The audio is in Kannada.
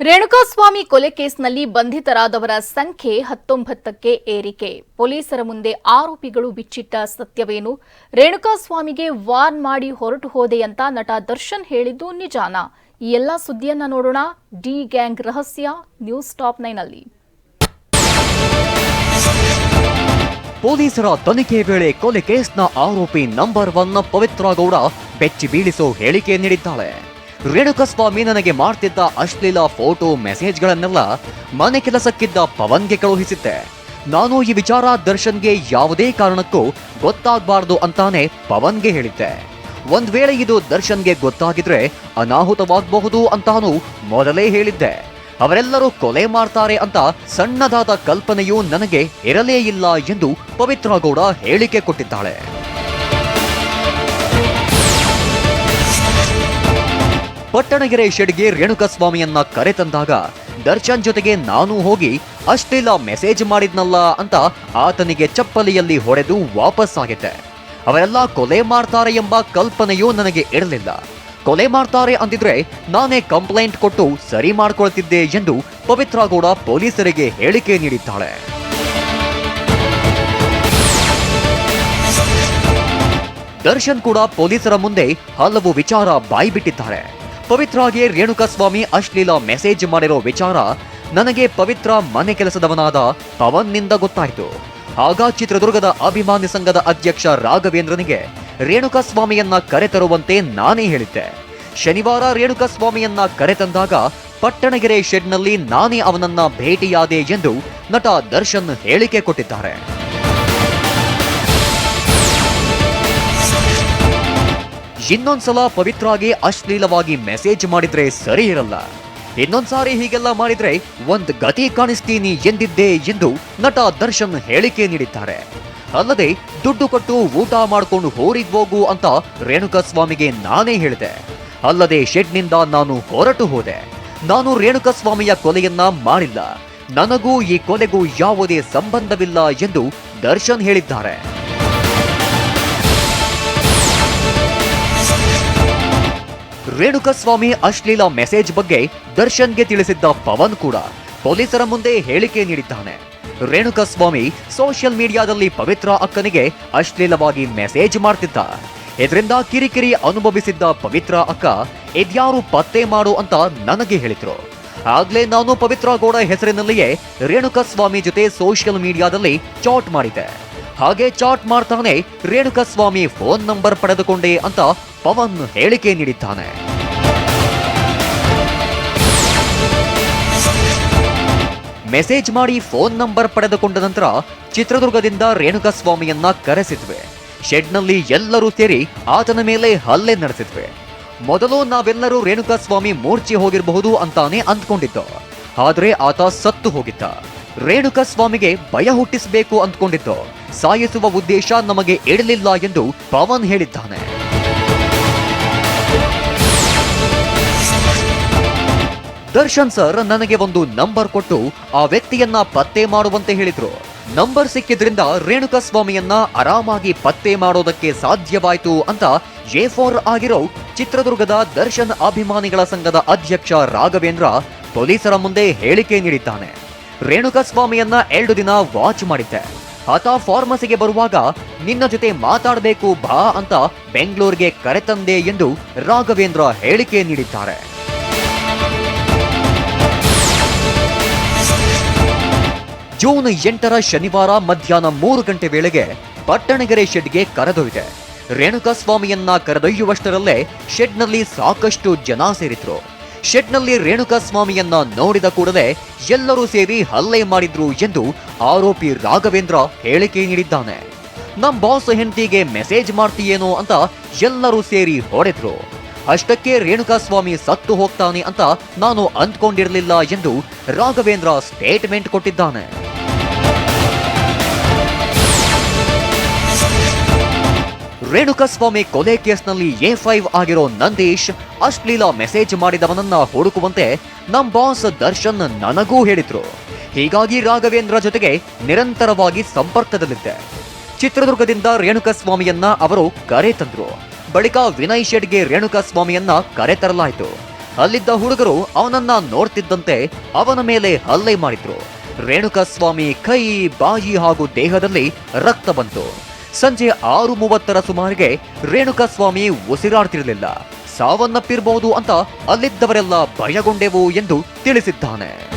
ರೇಣುಕಾಸ್ವಾಮಿ ಕೊಲೆ ಕೇಸ್ನಲ್ಲಿ ಬಂಧಿತರಾದವರ ಸಂಖ್ಯೆ ಹತ್ತೊಂಬತ್ತಕ್ಕೆ ಏರಿಕೆ. ಪೊಲೀಸರ ಮುಂದೆ ಆರೋಪಿಗಳು ಬಿಚ್ಚಿಟ್ಟ ಸತ್ಯವೇನು? ರೇಣುಕಾಸ್ವಾಮಿಗೆ ವಾರ್ನ್ ಮಾಡಿ ಹೊರಟು ಹೋದೆ ಅಂತ ನಟ ದರ್ಶನ್ ಹೇಳಿದ್ದು ನಿಜಾನ. ಈ ಎಲ್ಲ ಸುದ್ದಿಯನ್ನ ನೋಡೋಣ. ಡಿ ಗ್ಯಾಂಗ್ ರಹಸ್ಯ, ನ್ಯೂಸ್ ಟಾಪ್ ನೈನಲ್ಲಿ. ಪೊಲೀಸರ ತನಿಖೆ ವೇಳೆ ಕೊಲೆ ಕೇಸ್ನ ಆರೋಪಿ ನಂಬರ್ ಒನ್ ಪವಿತ್ರ ಗೌಡ ಬೆಚ್ಚಿ ಬೀಳಿಸೋ ಹೇಳಿಕೆ ನೀಡಿದ್ದಾಳೆ. ರೇಣುಕಸ್ವಾಮಿ ನನಗೆ ಮಾಡ್ತಿದ್ದ ಅಶ್ಲೀಲ ಫೋಟೋ ಮೆಸೇಜ್ಗಳನ್ನೆಲ್ಲ ಮನೆ ಕೆಲಸಕ್ಕಿದ್ದ ಪವನ್ಗೆ ಕಳುಹಿಸಿದ್ದೆ. ನಾನು ಈ ವಿಚಾರ ದರ್ಶನ್ಗೆ ಯಾವುದೇ ಕಾರಣಕ್ಕೂ ಗೊತ್ತಾಗಬಾರ್ದು ಅಂತಾನೆ ಪವನ್ಗೆ ಹೇಳಿದ್ದೆ. ಒಂದ್ ವೇಳೆ ಇದು ದರ್ಶನ್ಗೆ ಗೊತ್ತಾಗಿದ್ರೆ ಅನಾಹುತವಾಗಬಹುದು ಅಂತಾನು ಮೊದಲೇ ಹೇಳಿದ್ದೆ. ಅವರೆಲ್ಲರೂ ಕೊಲೆ ಮಾಡ್ತಾರೆ ಅಂತ ಸಣ್ಣದಾದ ಕಲ್ಪನೆಯೂ ನನಗೆ ಇರಲೇ ಇಲ್ಲ ಎಂದು ಪವಿತ್ರಗೌಡ ಹೇಳಿಕೆ ಕೊಟ್ಟಿದ್ದಾಳೆ. ಪಟ್ಟಣಗೆರೆ ಶೆಡ್ಗೆ ರೇಣುಕಸ್ವಾಮಿಯನ್ನ ಕರೆತಂದಾಗ ದರ್ಶನ್ ಜೊತೆಗೆ ನಾನು ಹೋಗಿ ಅಷ್ಟೆಲ್ಲ ಮೆಸೇಜ್ ಮಾಡಿದ್ನಲ್ಲ ಅಂತ ಆತನಿಗೆ ಚಪ್ಪಲಿಯಲ್ಲಿ ಹೊಡೆದು ವಾಪಸ್ ಆಗಿದ್ದೆ. ಅವರೆಲ್ಲ ಕೊಲೆ ಮಾಡ್ತಾರೆ ಎಂಬ ಕಲ್ಪನೆಯೂ ನನಗೆ ಇರಲಿಲ್ಲ. ಕೊಲೆ ಮಾಡ್ತಾರೆ ಅಂದಿದ್ರೆ ನಾನೇ ಕಂಪ್ಲೇಂಟ್ ಕೊಟ್ಟು ಸರಿ ಮಾಡ್ಕೊಳ್ತಿದ್ದೆ ಎಂದು ಪವಿತ್ರ ಗೌಡ ಪೊಲೀಸರಿಗೆ ಹೇಳಿಕೆ ನೀಡಿದ್ದಾಳೆ. ದರ್ಶನ್ ಕೂಡ ಪೊಲೀಸರ ಮುಂದೆ ಹಲವು ವಿಚಾರ ಬಾಯ್ಬಿಟ್ಟಿದ್ದಾರೆ. ಪವಿತ್ರಾಗೆ ರೇಣುಕಸ್ವಾಮಿ ಅಶ್ಲೀಲ ಮೆಸೇಜ್ ಮಾಡಿರೋ ವಿಚಾರ ನನಗೆ ಪವಿತ್ರ ಮನೆ ಕೆಲಸದವನಾದ ಪವನ್ನಿಂದ ಗೊತ್ತಾಯಿತು. ಆಗ ಚಿತ್ರದುರ್ಗದ ಅಭಿಮಾನಿ ಸಂಘದ ಅಧ್ಯಕ್ಷ ರಾಘವೇಂದ್ರನಿಗೆ ರೇಣುಕಸ್ವಾಮಿಯನ್ನ ಕರೆತರುವಂತೆ ನಾನೇ ಹೇಳಿದ್ದೆ. ಶನಿವಾರ ರೇಣುಕಸ್ವಾಮಿಯನ್ನ ಕರೆತಂದಾಗ ಪಟ್ಟಣಗೆರೆ ಶೆಡ್ನಲ್ಲಿ ನಾನೇ ಅವನನ್ನ ಭೇಟಿಯಾದೆ ಎಂದು ನಟ ದರ್ಶನ್ ಹೇಳಿಕೆ ಕೊಟ್ಟಿದ್ದಾರೆ. ಇನ್ನೊಂದ್ಸಲ ಪವಿತ್ರಾಗೆ ಅಶ್ಲೀಲವಾಗಿ ಮೆಸೇಜ್ ಮಾಡಿದ್ರೆ ಸರಿ ಇರಲ್ಲ. ಇನ್ನೊಂದ್ಸಾರಿ ಹೀಗೆಲ್ಲ ಮಾಡಿದ್ರೆ ಒಂದ್ ಗತಿ ಕಾಣಿಸ್ತೀನಿ ಎಂದಿದ್ದೆ ಎಂದು ನಟ ದರ್ಶನ್ ಹೇಳಿಕೆ ನೀಡಿದ್ದಾರೆ. ಅಲ್ಲದೆ ದುಡ್ಡು ಕೊಟ್ಟು ಊಟ ಮಾಡ್ಕೊಂಡು ಹೋರಿದ್ವೋಗು ಅಂತ ರೇಣುಕಸ್ವಾಮಿಗೆ ನಾನೇ ಹೇಳಿದೆ. ಅಲ್ಲದೆ ಶೆಡ್ನಿಂದ ನಾನು ಹೊರಟು ಹೋದೆ. ನಾನು ರೇಣುಕಸ್ವಾಮಿಯ ಕೊಲೆಯನ್ನ ಮಾಡಿಲ್ಲ. ನನಗೂ ಈ ಕೊಲೆಗೂ ಯಾವುದೇ ಸಂಬಂಧವಿಲ್ಲ ಎಂದು ದರ್ಶನ್ ಹೇಳಿದ್ದಾರೆ. ರೇಣುಕಸ್ವಾಮಿ ಅಶ್ಲೀಲ ಮೆಸೇಜ್ ಬಗ್ಗೆ ದರ್ಶನ್ಗೆ ತಿಳಿಸಿದ್ದ ಪವನ್ ಕೂಡ ಪೊಲೀಸರ ಮುಂದೆ ಹೇಳಿಕೆ ನೀಡಿದ್ದಾನೆ. ರೇಣುಕಸ್ವಾಮಿ ಸೋಷಿಯಲ್ ಮೀಡಿಯಾದಲ್ಲಿ ಪವಿತ್ರ ಅಕ್ಕನಿಗೆ ಅಶ್ಲೀಲವಾಗಿ ಮೆಸೇಜ್ ಮಾಡ್ತಿದ್ದ. ಇದರಿಂದ ಕಿರಿಕಿರಿ ಅನುಭವಿಸಿದ್ದ ಪವಿತ್ರ ಅಕ್ಕ, ಇದ್ಯಾರು ಪತ್ತೆ ಮಾಡು ಅಂತ ನನಗೆ ಹೇಳಿದ್ರು. ಆಗ್ಲೇ ನಾನು ಪವಿತ್ರ ಗೌಡ ಹೆಸರಿನಲ್ಲಿಯೇ ರೇಣುಕಸ್ವಾಮಿ ಜೊತೆ ಸೋಷಿಯಲ್ ಮೀಡಿಯಾದಲ್ಲಿ ಚಾಟ್ ಮಾಡಿದ್ದೆ. ಹಾಗೆ ಚಾಟ್ ಮಾಡ್ತಾನೆ, ರೇಣುಕಸ್ವಾಮಿ ಫೋನ್ ನಂಬರ್ ಪಡೆದುಕೊಂಡೆ ಅಂತ ಪವನ್ ಹೇಳಿಕೆ ನೀಡಿದ್ದಾನೆ. ಮೆಸೇಜ್ ಮಾಡಿ ಫೋನ್ ನಂಬರ್ ಪಡೆದುಕೊಂಡ ನಂತರ ಚಿತ್ರದುರ್ಗದಿಂದ ರೇಣುಕಸ್ವಾಮಿಯನ್ನ ಕರೆಸಿದ್ವಿ. ಶೆಡ್ನಲ್ಲಿ ಎಲ್ಲರೂ ಸೇರಿ ಆತನ ಮೇಲೆ ಹಲ್ಲೆ ನಡೆಸಿದ್ವಿ. ಮೊದಲು ನಾವೆಲ್ಲರೂ ರೇಣುಕಸ್ವಾಮಿ ಮೂರ್ಛೆ ಹೋಗಿರಬಹುದು ಅಂತಾನೆ ಅಂದ್ಕೊಂಡಿದ್ದ. ಆದರೆ ಆತ ಸತ್ತು ಹೋಗಿದ್ದ. ರೇಣುಕಸ್ವಾಮಿಗೆ ಭಯ ಹುಟ್ಟಿಸಬೇಕು ಅಂದ್ಕೊಂಡಿದ್ದು. ಸಾಯಿಸುವ ಉದ್ದೇಶ ನಮಗೆ ಇಡಲಿಲ್ಲ ಎಂದು ಪವನ್ ಹೇಳಿದ್ದಾನೆ. ದರ್ಶನ್ ಸರ್ ನನಗೆ ಒಂದು ನಂಬರ್ ಕೊಟ್ಟು ಆ ವ್ಯಕ್ತಿಯನ್ನ ಪತ್ತೆ ಮಾಡುವಂತೆ ಹೇಳಿದ್ರು. ನಂಬರ್ ಸಿಕ್ಕಿದ್ರಿಂದ ರೇಣುಕಸ್ವಾಮಿಯನ್ನ ಆರಾಮಾಗಿ ಪತ್ತೆ ಮಾಡೋದಕ್ಕೆ ಸಾಧ್ಯವಾಯಿತು ಅಂತ ಎ ಫೋರ್ ಆಗಿರೋ ಚಿತ್ರದುರ್ಗದ ದರ್ಶನ್ ಅಭಿಮಾನಿಗಳ ಸಂಘದ ಅಧ್ಯಕ್ಷ ರಾಘವೇಂದ್ರ ಪೊಲೀಸರ ಮುಂದೆ ಹೇಳಿಕೆ ನೀಡಿದ್ದಾನೆ. ರೇಣುಕಸ್ವಾಮಿಯನ್ನ ಎರಡು ದಿನ ವಾಚ್ ಮಾಡಿದ್ದೆ. ಆತ ಫಾರ್ಮಸಿಗೆ ಬರುವಾಗ, ನಿನ್ನ ಜೊತೆ ಮಾತಾಡಬೇಕು ಬಾ ಅಂತ ಬೆಂಗಳೂರಿಗೆ ಕರೆತಂದೆ ಎಂದು ರಾಘವೇಂದ್ರ ಹೇಳಿಕೆ ನೀಡಿದ್ದಾರೆ. ಜೂನ್ ಎಂಟರ ಶನಿವಾರ ಮಧ್ಯಾಹ್ನ ಮೂರು ಗಂಟೆ ವೇಳೆಗೆ ಪಟ್ಟಣಗೆರೆ ಶೆಡ್ಗೆ ಕರೆದೊಯ್ದೆ. ರೇಣುಕಾಸ್ವಾಮಿಯನ್ನ ಕರೆದೊಯ್ಯುವಷ್ಟರಲ್ಲೇ ಶೆಡ್ನಲ್ಲಿ ಸಾಕಷ್ಟು ಜನ ಸೇರಿದ್ರು. ಶೆಡ್ನಲ್ಲಿ ರೇಣುಕಾಸ್ವಾಮಿಯನ್ನ ನೋಡಿದ ಕೂಡಲೇ ಎಲ್ಲರೂ ಸೇರಿ ಹಲ್ಲೆ ಮಾಡಿದ್ರು ಎಂದು ಆರೋಪಿ ರಾಘವೇಂದ್ರ ಹೇಳಿಕೆ ನೀಡಿದ್ದಾನೆ. ನಮ್ ಬಾಸ್ ಹೆಂಡತಿಗೆ ಮೆಸೇಜ್ ಮಾಡ್ತೀಯೇನೋ ಅಂತ ಎಲ್ಲರೂ ಸೇರಿ ಹೊಡೆದ್ರು. ಅಷ್ಟಕ್ಕೆ ರೇಣುಕಾಸ್ವಾಮಿ ಸತ್ತು ಹೋಗ್ತಾನೆ ಅಂತ ನಾನು ಅಂದ್ಕೊಂಡಿರಲಿಲ್ಲ ಎಂದು ರಾಘವೇಂದ್ರ ಸ್ಟೇಟ್ಮೆಂಟ್ ಕೊಟ್ಟಿದ್ದಾನೆ. ರೇಣುಕಸ್ವಾಮಿ ಕೊಲೆ ಕೇಸ್ನಲ್ಲಿ ಎ ಫೈವ್ ಆಗಿರೋ ನಂದೀಶ್, ಅಶ್ಲೀಲ ಮೆಸೇಜ್ ಮಾಡಿದವನನ್ನ ಹುಡುಕುವಂತೆ ನಮ್ಮ ಬಾಸ್ ದರ್ಶನ್ ನನಗೂ ಹೇಳಿದ್ರು. ಹೀಗಾಗಿ ರಾಘವೇಂದ್ರ ಜೊತೆಗೆ ನಿರಂತರವಾಗಿ ಸಂಪರ್ಕದಲ್ಲಿದ್ದೆ. ಚಿತ್ರದುರ್ಗದಿಂದ ರೇಣುಕಸ್ವಾಮಿಯನ್ನ ಅವರು ಕರೆ ತಂದ್ರು. ಬಳಿಕ ವಿನಯ್ ಶೆಡ್ಗೆ ರೇಣುಕಸ್ವಾಮಿಯನ್ನ ಕರೆ ತರಲಾಯಿತು. ಅಲ್ಲಿದ್ದ ಹುಡುಗರು ಅವನನ್ನ ನೋಡ್ತಿದ್ದಂತೆ ಅವನ ಮೇಲೆ ಹಲ್ಲೆ ಮಾಡಿದ್ರು. ರೇಣುಕಸ್ವಾಮಿ ಕೈ, ಬಾಯಿ ಹಾಗೂ ದೇಹದಲ್ಲಿ ರಕ್ತ ಬಂತು. ಸಂಜೆ ಆರು ಮೂವತ್ತರ ಸುಮಾರಿಗೆ ರೇಣುಕಾಸ್ವಾಮಿ ಉಸಿರಾಡ್ತಿರಲಿಲ್ಲ. ಸಾವನ್ನಪ್ಪಿರಬಹುದು ಅಂತ ಅಲ್ಲಿದ್ದವರೆಲ್ಲ ಭಯಗೊಂಡೆವು ಎಂದು ತಿಳಿಸಿದ್ದಾನೆ.